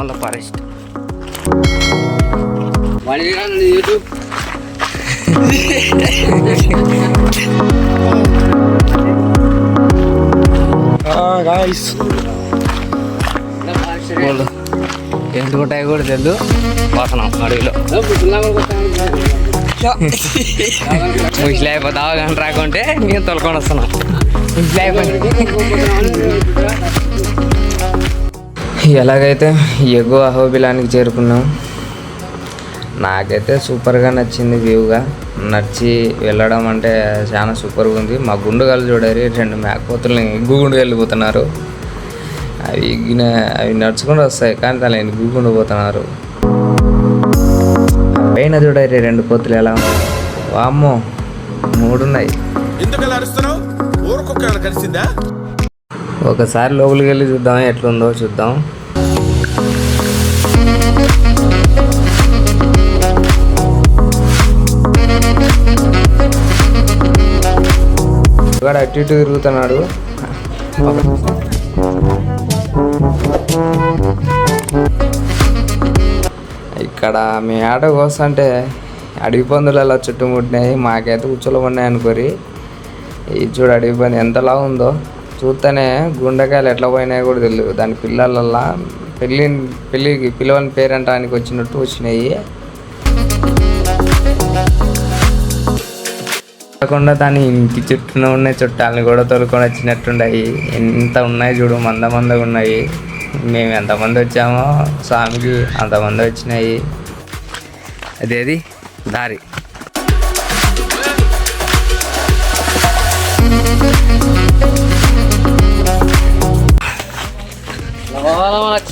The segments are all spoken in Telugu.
నల్లమల్ల ఫారెస్ట్. యూట్యూబ్ గాయస్ ఉంటాయి కూడా తెలియదు పోతున్నాం అడవిలో. ముసలి అయిపోతే అవగాహన రాకుంటే మేము తొలకొని వస్తున్నాం. ముసలి అయిపోయి ఎలాగైతే ఎగువ అహోబిలానికి చేరుకున్నాం నాకైతే సూపర్గా నచ్చింది వ్యూగా. నచ్చి వెళ్ళడం అంటే చాలా సూపర్గా ఉంది. మా గుండుగాలు చూడారు రెండు మేకపోతుల్ని ఎగ్గుగుండు వెళ్ళిపోతున్నారు. అవి ఎగ్గిన అవి నడుచుకుంటూ వస్తాయి కానీ దాని ఎగ్గుగుండు పోతున్నారు. పైన చూడారు రెండు పొత్తులు ఎలా ఉన్నాయి. వామ్మో మూడు ఉన్నాయి ఎందుకు అరుస్తున్నావు? ఊరుకొక్క కలిసిందా? ఒకసారి లోపలికి వెళ్ళి చూద్దాం ఎట్లుందో చూద్దాం. వాడు అటు ఇటు తిరుగుతున్నాడు. ఇక్కడ మీ ఆట కోసంటే అడవి పందులు అలా చుట్టుముట్టినాయి మాకైతే ఉచ్చులు ఉన్నాయి అనుకోరి. ఈ చూడు అడవి పంది ఎంతలా ఉందో. చూస్తేనే గుండెకాయలు ఎట్లా పోయినాయో కూడా తెలియదు దాని పిల్లలల్లా పెళ్ళి పెళ్ళికి పిల్లవని పేరంటానికి వచ్చినట్టు వచ్చినాయి. కాకుండా దాని ఇంటి చుట్టూ ఉన్న చుట్టాలని కూడా తోలుకొని వచ్చినట్టున్నాయి ఎంత ఉన్నాయి చూడు మంద మందగా ఉన్నాయి. మేము ఎంతమంది వచ్చామో స్వామికి అంతమంది వచ్చినాయి. అదేది? దారి.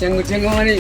చెంగు చెంగు అని